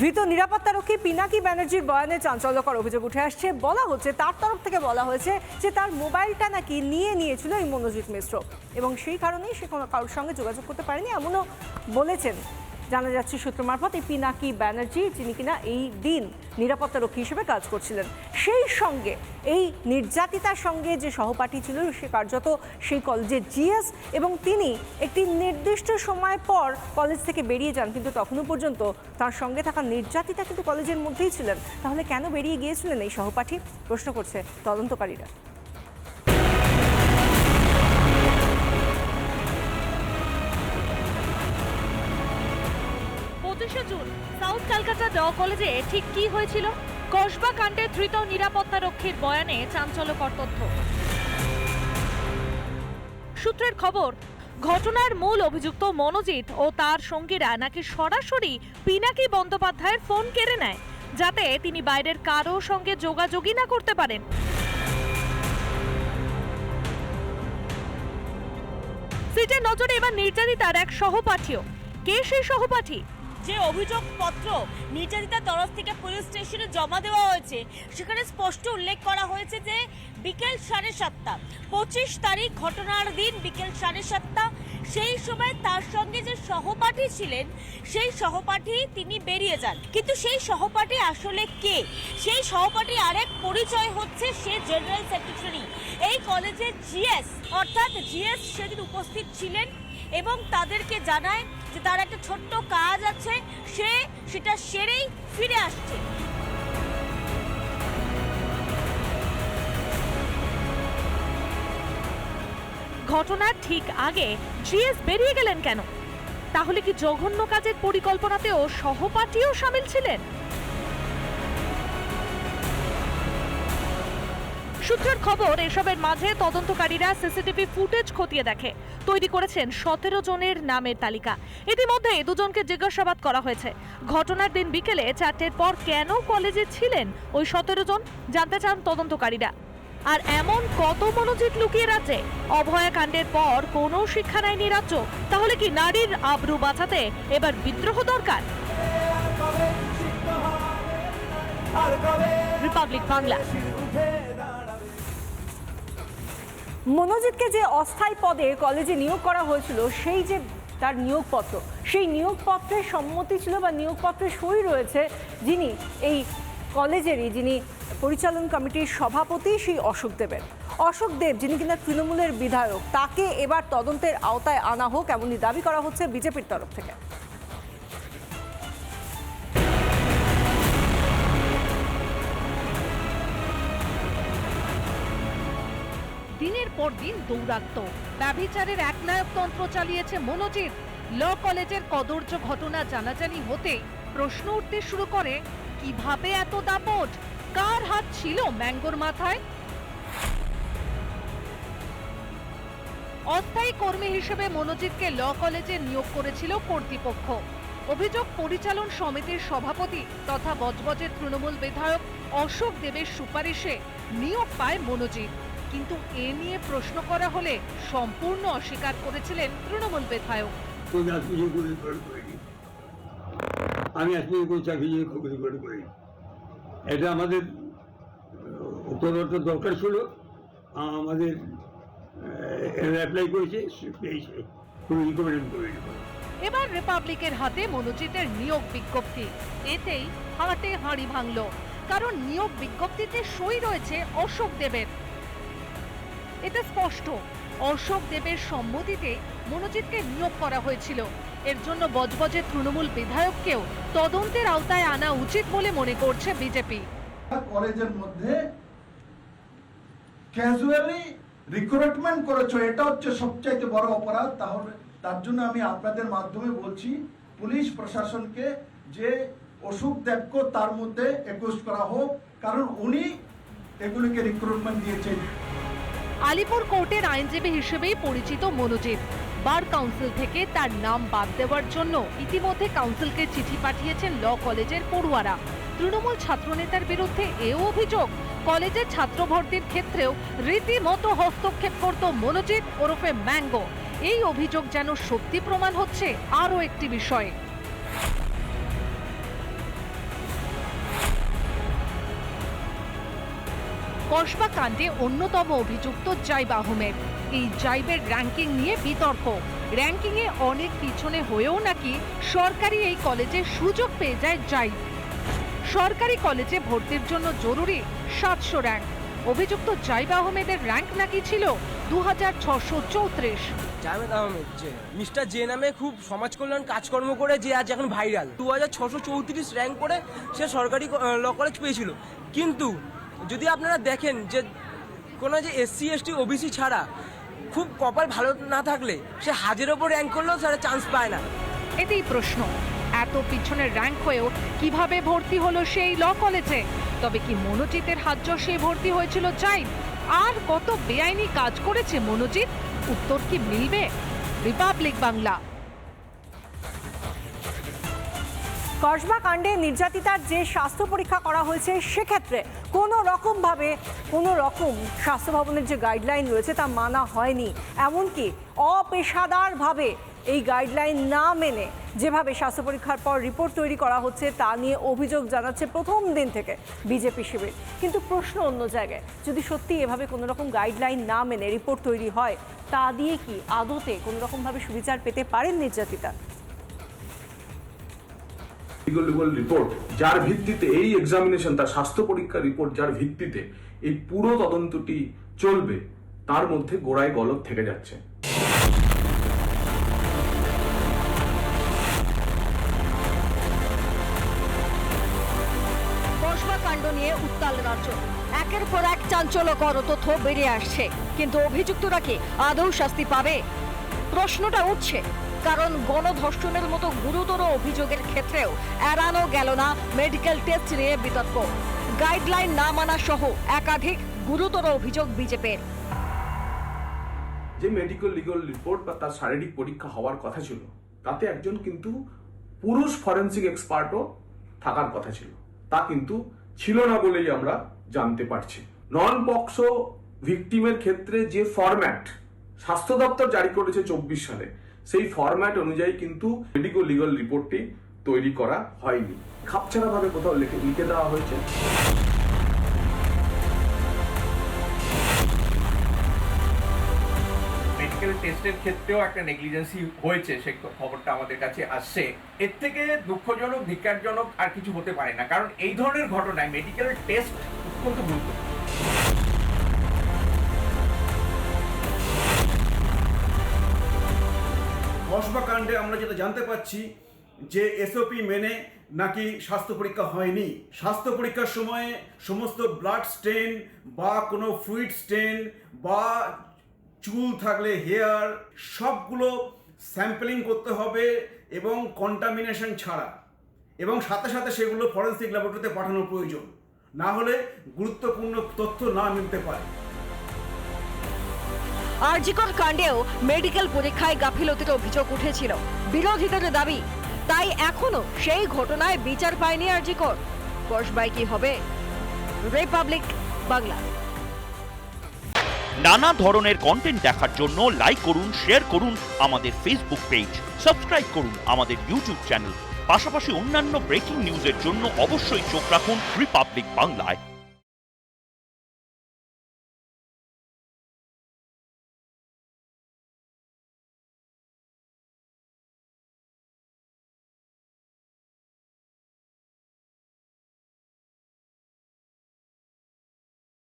ধৃত নিরাপত্তারক্ষী পিনাকি ব্যানার্জির বয়ানে চাঞ্চল্যকর অভিযোগ উঠে আসছে। বলা হচ্ছে, তার তরফ থেকে বলা হয়েছে যে তার মোবাইলটা নাকি নিয়ে নিয়েছিল এই মনোজিৎ মিশ্র। এবং সেই কারণেই সে কোনো কারোর সঙ্গে যোগাযোগ করতে পারেনি, এমনও বলেছেন জানা যাচ্ছে সূত্র মারফত এই পিনাকি ব্যানার্জি, যিনি কিনা এই দিন নিরাপত্তারক্ষী হিসেবে কাজ করছিলেন। সেই সঙ্গে এই নির্যাতিতার সঙ্গে যে সহপাঠী ছিল, সে কার্যত সেই কলেজের জিএস এবং তিনি একটি নির্দিষ্ট সময় পর কলেজ থেকে বেরিয়ে যান, কিন্তু তখনও পর্যন্ত তার সঙ্গে থাকা নির্যাতিতা কিন্তু কলেজের মধ্যেই ছিলেন। তাহলে কেন বেরিয়ে গিয়েছিলেন এই সহপাঠী? প্রশ্ন করছে তদন্তকারীরা। জুন, সাউথ ক্যালকাটা ল কলেজে ঠিক কি হয়েছিল? কসবা কাণ্ডে ধৃত নিরাপত্তা রক্ষীর বয়ানে চাঞ্চল্যকর তথ্য। সূত্রের খবর, ঘটনার মূল অভিযুক্ত মনোজিৎ ও তার সঙ্গীরা নাকি সরাসরি পিনাকি বন্দ্যোপাধ্যায়ের ফোন কেড়ে নেয়, যাতে তিনি বাইরের কারও সঙ্গে যোগাযোগই না করতে পারেন। সিটের নজরে এবার নির্যাতিতার এক সহপাঠীও। কে সেই সহপাঠী? যে অভিযোগপত্র নির্যাতিতার তরফ থেকে পুলিশ স্টেশনে জমা দেওয়া হয়েছে, সেখানে স্পষ্ট উল্লেখ করা হয়েছে যে বিকেল সাড়ে সাতটা, পঁচিশ তারিখ ঘটনার দিন বিকেল সাড়ে সাতটা, সেই সময় তার সঙ্গে যে সহপাঠী ছিলেন, সেই সহপাঠী তিনি বেরিয়ে যান। কিন্তু সেই সহপাঠী আসলে কে? সেই সহপাঠী আরেক পরিচয় হচ্ছে সে জেনারেল সেক্রেটারি। এই কলেজের জিএস, অর্থাৎ জিএস সেদিন উপস্থিত ছিলেন এবং তাদেরকে জানায় যে তার একটা ছোট্ট কাজ আছে, সে সেটা সেরেই ফিরে আসছে। ঘটনার ঠিক আগে জিএস বেরিয়ে গেলেন কেন? তাহলে কি জঘন্য কাজের পরিকল্পনাতেও সহপাঠীও সামিল ছিলেন? সূত্রের খবর এসবের মাঝে তদন্তকারীরা সিসিটিভি ফুটেজ খতিয়ে দেখে। তৈরি করেছেন সতেরো জনের নামের তালিকা। ইতিমধ্যে দুজনকে জিজ্ঞাসাবাদ করা হয়েছে। ঘটনার দিন বিকেলে চারটের পর কেন কলেজে ছিলেন ওই সতেরো জন? জানতে চান তদন্তকারীরা। আর এমন কত মনোজিৎ লুকিয়ে রাজ্যে? অভয়া কাণ্ডের পর কোনো শিক্ষা নেয়নি রাজ্য। তাহলে কি নারীর আব্রু বাঁচাতে এবার বিদ্রোহ দরকার? রিপাবলিক বাংলা। মনোজিৎকে যে অস্থায়ী পদে কলেজে নিয়োগ করা হয়েছিল, সেই যে তার নিয়োগপত্র, সেই নিয়োগপত্রের সম্মতি ছিল বা নিয়োগপত্রে সই রয়েছে যিনি এই কলেজেরই, যিনি পরিচালন কমিটির সভাপতি সেই অশোক দেবের। অশোক দেব, যিনি কিনা তৃণমূলের বিধায়ক, তাকে এবার তদন্তের আওতায় আনা হোক এমনই দাবি করা হচ্ছে বিজেপির তরফ থেকে। দিনের পর দিন দৌরাত্ম। ব্যভিচারের একনায়কতন্ত্র চালিয়েছে মনোজিৎ। ল কলেজের কদর্য ঘটনা জানাজানি হতে প্রশ্ন উঠতে শুরু করে, কীভাবে এত দাপট? কার হাত ছিল ম্যাঙ্গোর মাথায়? অস্থায়ী কর্মী হিসেবে মনোজিৎকে ল কলেজে নিয়োগ করেছিল কর্তৃপক্ষ। অভিযোগ পরিচালন সমিতির সভাপতি তথা বজবজের তৃণমূল বিধায়ক অশোক দেবের সুপারিশে নিয়োগ পায় মনোজিৎ। কিন্তু এ নিয়ে প্রশ্ন করা হলে সম্পূর্ণ অস্বীকার করেছিলেন তৃণমূল বিধায়ক। আমি আজকে কোনো চাকরি নিয়ে খবর করিনি। এটা আমাদের উপরবর্ত দরকার ছিল। আমাদের অ্যাপ্লাই করেছে পেয়েছে। কোনো রিকমেন্ড করিনি। এবার রিপাবলিকের হাতে মনোজিতের নিয়োগ বিজ্ঞপ্তি। এতেই হাটে হাঁড়ি ভাঙল। কারণ নিয়োগ বিজ্ঞপ্তিতে সই রয়েছে অশোক দেবের। এতে স্পষ্ট। অশোক দেবের সম্মতিতে মনোজিৎকে নিয়োগ করা হয়েছিল। এর জন্য বজবজের তৃণমূল বিধায়ককেও তদন্তের আওতায় আনা উচিত বলে মনে করছে বিজেপি। কলেজের মধ্যে ক্যাজুয়ালি রিক্রুটমেন্ট করেছ, এটা হচ্ছে সবচাইতে বড় অপরাধ। তাহলে তার জন্য আমি আপনাদের মাধ্যমে বলছি, পুলিশ প্রশাসনকে যে অসুখ দেবকে তার মধ্যে একুশ করা হোক, কারণ উনি এগুলিকে রিক্রুটমেন্ট দিয়েছেন। আলিপুর কোর্টের আইনজীবী হিসেবেই পরিচিত মনোজিৎ। বার কাউন্সিল থেকে তার নাম বাদ দেওয়ার জন্য ইতিমধ্যে কাউন্সিলকে চিঠি পাঠিয়েছেন ল কলেজের পড়ুয়ারা। তৃণমূল ছাত্রনেতার বিরুদ্ধে এও অভিযোগ, কলেজের ছাত্র ভর্তির ক্ষেত্রেও রীতিমতো হস্তক্ষেপ করত মনোজিৎ ওরফে ম্যাঙ্গো। এই অভিযোগ যেন সত্যি প্রমাণ হচ্ছে আরও একটি বিষয়ে। কসবা কাণ্ডে অন্যতম অভিযুক্ত জাইব আহমেদ। এই জাইবের র্যাঙ্কিং নিয়ে বিতর্ক। র্যাঙ্কিংয়ে অনেক পিছনে হয়েও নাকি সরকারি এই কলেজে সুযোগ পেয়ে যায় জাইব। সরকারি কলেজে ভর্তির জন্য জরুরি সাতশো র্যাঙ্ক অভিযুক্ত জাইব আহমেদের র্যাঙ্ক নাকি ছিল দু হাজার ছশো চৌত্রিশ। জাভেদ আহমেদ, যে মিস্টার জে নামে খুব সমাজ কল্যাণ কাজকর্ম করে, যে আজ এখন ভাইরাল দু হাজার ছশো চৌত্রিশ র্যাঙ্ক করে সে সরকারি ল কলেজ পেয়েছিল। কিন্তু যদি আপনারা দেখেন যে কোনো যে এসসি এসটি ওবিসি ছাড়া খুব কপাল ভালো না থাকলে সে হাজের ওপর র্যাঙ্ক করলেও তারা চান্স পায় না। এতেই প্রশ্ন। এত পিছনের র্যাঙ্ক হয়েও কীভাবে ভর্তি হলো সেই ল কলেজে তবে কি মনোজিতের হাত সে ভর্তি হয়েছিল চাই আর কত বেআইনি কাজ করেছে মনোজিৎ? উত্তর কি মিলবে? রিপাবলিক বাংলা কসবা কাণ্ডে নির্যাতিতার যে স্বাস্থ্য পরীক্ষা করা হয়েছে, সেক্ষেত্রে কোনো রকমভাবে কোনো রকম স্বাস্থ্য ভবনের যে গাইডলাইন রয়েছে তা মানা হয়নি। এমনকি অপেশাদারভাবে এই গাইডলাইন না মেনে যেভাবে স্বাস্থ্য পরীক্ষার পর রিপোর্ট তৈরি করা হচ্ছে, তা নিয়ে অভিযোগ জানাচ্ছে প্রথম দিন থেকে বিজেপি শিবির। কিন্তু প্রশ্ন অন্য জায়গায়, যদি সত্যি এভাবে কোনো রকম গাইডলাইন না মেনে রিপোর্ট তৈরি হয়, তা দিয়ে কি আদতে কোনো রকমভাবে সুবিচার পেতে পারেন নির্যাতিতা? লিগল রিপোর্ট যার ভিত্তিতে এই এক্সামিনেশন তার স্বাস্থ্য পরীক্ষার রিপোর্ট যার ভিত্তিতে এই পুরো তদন্তটি চলবে, তার মধ্যে গোড়ায় গলদ থেকে যাচ্ছে। কাণ্ড নিয়ে উত্তাল রাজ্য। একের পর এক চাঞ্চল্যকর তথ্য বেরিয়ে আসছে। কিন্তু অভিযুক্তরা কি আদৌ শাস্তি পাবে? প্রশ্নটা উঠছে। কারণ গণধর্ষণের মতো গুরুতর অভিযোগের ক্ষেত্রেও এড়ানো গেল না মেডিকেল টেস্ট নিয়ে বিতর্ক। গাইডলাইন না মানা সহ একাধিক গুরুতর অভিযোগ বিজেপির। যে মেডিকেল লিগল রিপোর্ট বা তার শারীরিক পরীক্ষা হওয়ার কথা ছিল, তাতে একজন কিন্তু পুরুষ ফরেন্সিক এক্সপার্টও থাকার কথা ছিল। তা কিন্তু ছিল না বলেই আমরা জানতে পারছি। নন পক্সো ভিকটিমের ক্ষেত্রে যে ফরম্যাট স্বাস্থ্য দপ্তর জারি করেছে চব্বিশ সালে সেই ফরম্যাট অনুযায়ী কিন্তু মেডিকেল লিগল রিপোর্টটি তৈরি করা হয়নি। খাপছাড়া ভাবে কোথাও লিখে লিখে দেওয়া হয়েছে। মেডিকেল টেস্টের ক্ষেত্রেও একটা নেগলিজেন্সি হয়েছে, সে খবরটা আমাদের কাছে আসছে। এর থেকে দুঃখজনক, ধিক্কারজনক আর কিছু হতে পারে না। কারণ এই ধরনের ঘটনায় মেডিকেল টেস্ট অত্যন্ত গুরুত্বপূর্ণ। কসবা কাণ্ডে আমরা যেটা জানতে পাচ্ছি যে এসওপি মেনে নাকি স্বাস্থ্য পরীক্ষা হয়নি। স্বাস্থ্য পরীক্ষার সময়ে সমস্ত ব্লাড স্টেন বা কোনো ফ্লুইড স্টেন বা চুল থাকলে হেয়ার সবগুলো স্যাম্পলিং করতে হবে এবং কন্টামিনেশন ছাড়া। এবং সাথে সাথে সেগুলো ফরেন্সিক ল্যাবরেটরিতে পাঠানোর প্রয়োজন। না হলে গুরুত্বপূর্ণ তথ্য না মিলতে পারে। আরজিকর কাণ্ডেও মেডিকেল পরীক্ষায় গাফিলতির অভিযোগ উঠেছিল। বিরোধীদের দাবি, তাই এখনও সেই ঘটনায় বিচার পায়নি আরজিকর। কসবাই কি হবে? রিপাবলিক বাংলা। নানা ধরনের কন্টেন্ট দেখার জন্য লাইক করুন শেয়ার করুন আমাদের ফেসবুক পেজ সাবস্ক্রাইব করুন আমাদের ইউটিউব চ্যানেল পাশাপাশি অন্যান্য ব্রেকিং নিউজের জন্য অবশ্যই চোখ রাখুন রিপাবলিক বাংলায়